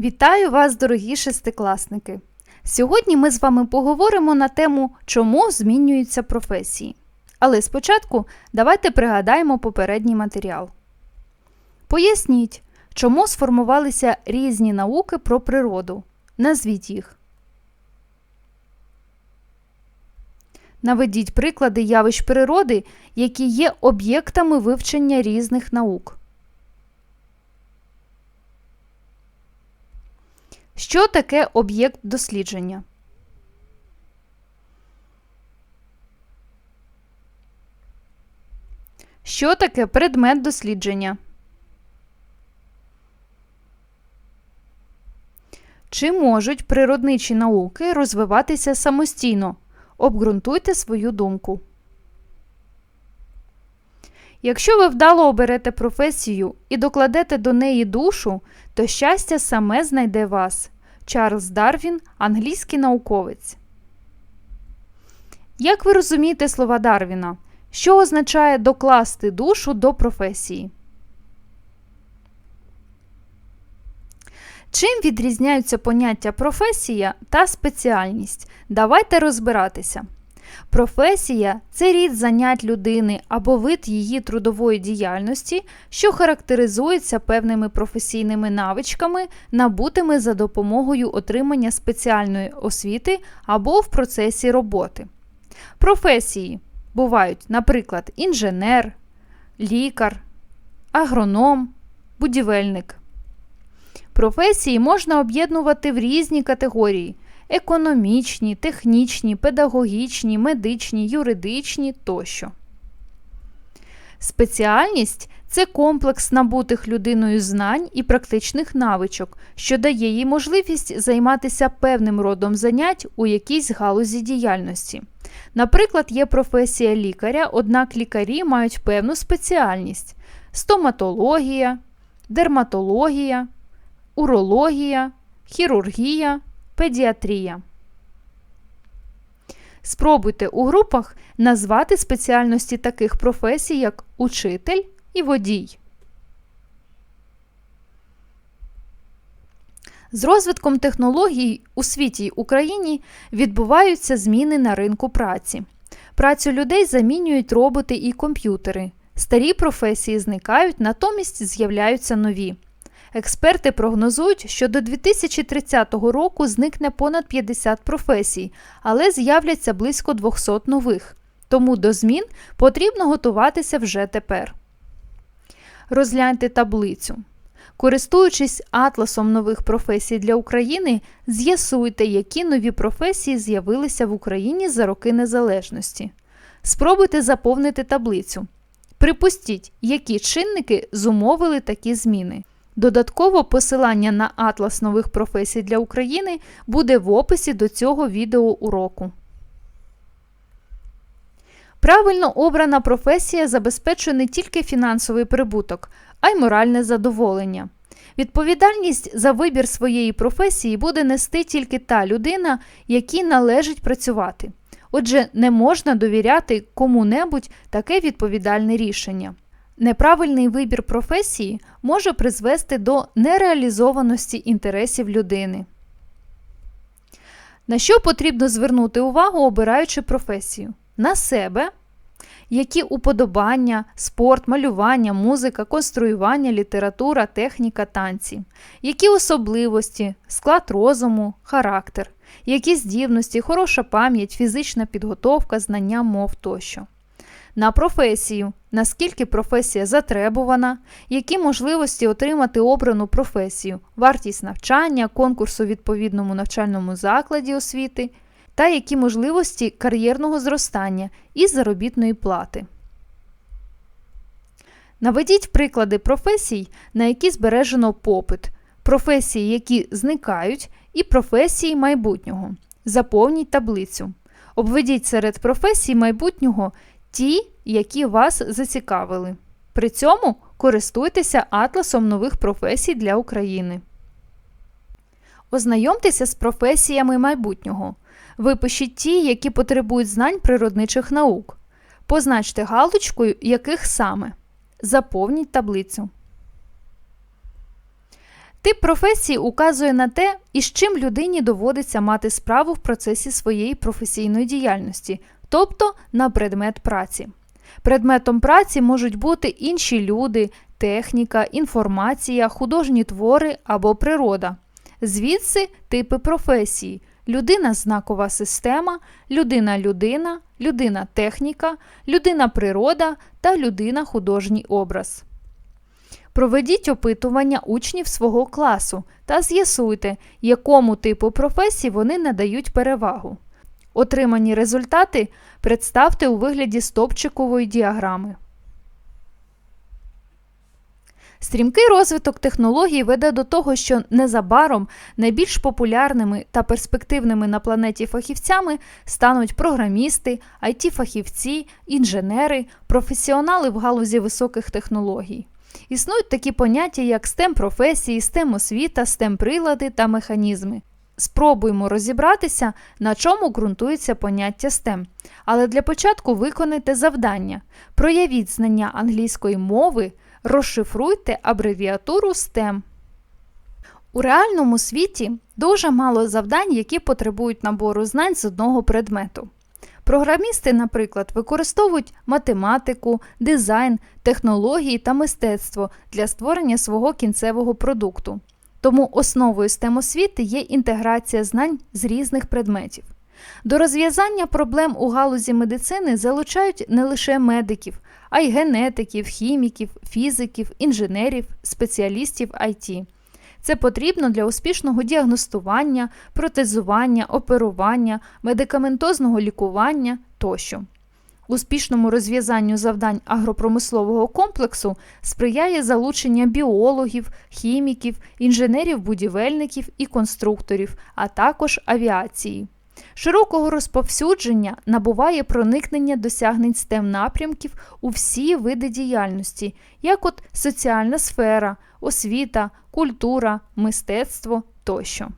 Вітаю вас, дорогі шестикласники! Сьогодні ми з вами поговоримо на тему, чому змінюються професії. Але спочатку давайте пригадаємо попередній матеріал. Поясніть, чому сформувалися різні науки про природу. Назвіть їх. Наведіть приклади явищ природи, які є об'єктами вивчення різних наук. Що таке об'єкт дослідження? Що таке предмет дослідження? Чи можуть природничі науки розвиватися самостійно? Обґрунтуйте свою думку. Якщо ви вдало оберете професію і докладете до неї душу, то щастя саме знайде вас. Чарльз Дарвін, англійський науковець. Як ви розумієте слова Дарвіна? Що означає докласти душу до професії? Чим відрізняються поняття професія та спеціальність? Давайте розбиратися. Професія це рід занять людини або вид її трудової діяльності, що характеризується певними професійними навичками, набутими за допомогою отримання спеціальної освіти або в процесі роботи. Професії бувають, наприклад, інженер, лікар, агроном, будівельник. Професії можна об'єднувати в різні категорії економічні, технічні, педагогічні, медичні, юридичні тощо. Спеціальність це комплекс набутих людиною знань і практичних навичок, що дає їй можливість займатися певним родом занять у якійсь галузі діяльності. Наприклад, є професія лікаря, однак лікарі мають певну спеціальність: стоматологія, дерматологія, урологія, хірургія, педіатрія. Спробуйте у групах назвати спеціальності таких професій, як учитель і водій. З розвитком технологій у світі й Україні відбуваються зміни на ринку праці. Працю людей замінюють роботи і комп'ютери. Старі професії зникають, натомість з'являються нові. Експерти прогнозують, що до 2030 року зникне понад 50 професій, але з'являться близько 200 нових. Тому до змін потрібно готуватися вже тепер. Розгляньте таблицю. Користуючись атласом нових професій для України, з'ясуйте, які нові професії з'явилися в Україні за роки незалежності. Спробуйте заповнити таблицю. Припустіть, які чинники зумовили такі зміни. Додатково посилання на атлас нових професій для України буде в описі до цього відеоуроку. Правильно обрана професія забезпечує не тільки фінансовий прибуток, а й моральне задоволення. Відповідальність за вибір своєї професії буде нести тільки та людина, якій належить працювати. Отже, не можна довіряти кому-небудь таке відповідальне рішення. Неправильний вибір професії може призвести до нереалізованості інтересів людини. На що потрібно звернути увагу, обираючи професію? На себе, які уподобання, спорт, малювання, музика, конструювання, література, техніка, танці, які особливості, склад розуму, характер, які здібності, хороша пам'ять, фізична підготовка, знання мов тощо на професію, наскільки професія затребувана, які можливості отримати обрану професію, вартість навчання, конкурсу у відповідному навчальному закладі освіти та які можливості кар'єрного зростання і заробітної плати. Наведіть приклади професій, на які збережено попит, професії, які зникають, і професії майбутнього. Заповніть таблицю. Обведіть серед професій майбутнього ті, які вас зацікавили. При цьому користуйтеся атласом нових професій для України. Ознайомтеся з професіями майбутнього. Випишіть ті, які потребують знань природничих наук. Позначте галочкою, яких саме. Заповніть таблицю. Тип професії указує на те, із чим людині доводиться мати справу в процесі своєї професійної діяльності, тобто на предмет праці. Предметом праці можуть бути інші люди, техніка, інформація, художні твори або природа. Звідси типи професії: людина знакова система, людина людина, людина техніка, людина природа та людина художній образ. Проведіть опитування учнів свого класу та з'ясуйте, якому типу професії вони надають перевагу. Отримані результати представте у вигляді стопчикової діаграми. Стрімкий розвиток технологій веде до того, що незабаром найбільш популярними та перспективними на планеті фахівцями стануть програмісти, IT-фахівці, інженери, професіонали в галузі високих технологій. Існують такі поняття, як STEM професії, STEM освіта, STEM прилади та механізми. Спробуємо розібратися, на чому ґрунтується поняття STEM. Але для початку виконайте завдання. Проявіть знання англійської мови, розшифруйте абревіатуру STEM. У реальному світі дуже мало завдань, які потребують набору знань з одного предмету. Програмісти, наприклад, використовують математику, дизайн, технології та мистецтво для створення свого кінцевого продукту. Тому основою STEM освіти є інтеграція знань з різних предметів. До розв'язання проблем у галузі медицини залучають не лише медиків, а й генетиків, хіміків, фізиків, інженерів, спеціалістів IT. Це потрібно для успішного діагностування, протезування, оперування, медикаментозного лікування тощо. Успішному розв'язанню завдань агропромислового комплексу сприяє залучення біологів, хіміків, інженерів-будівельників і конструкторів, а також авіації. Широкого розповсюдження набуває проникнення досягнень STEM напрямків у всі види діяльності, як от соціальна сфера, освіта, культура, мистецтво тощо.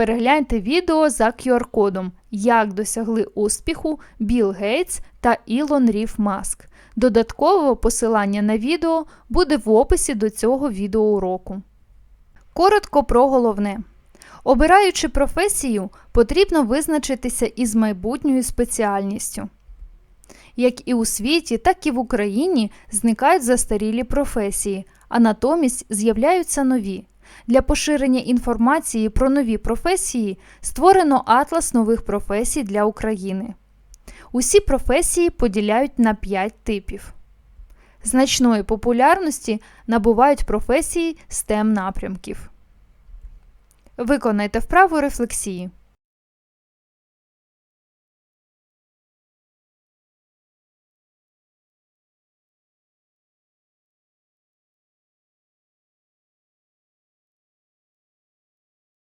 Перегляньте відео за QR-кодом, як досягли успіху Білл Гейтс та Ілон Рів Маск. Додаткове посилання на відео буде в описі до цього відеоуроку. Коротко про головне. Обираючи професію, потрібно визначитися із майбутньою спеціальністю. Як і у світі, так і в Україні зникають застарілі професії, а натомість з'являються нові. Для поширення інформації про нові професії створено Атлас нових професій для України. Усі професії поділяють на 5 типів. Значної популярності набувають професії STEM напрямків. Виконайте вправу рефлексії.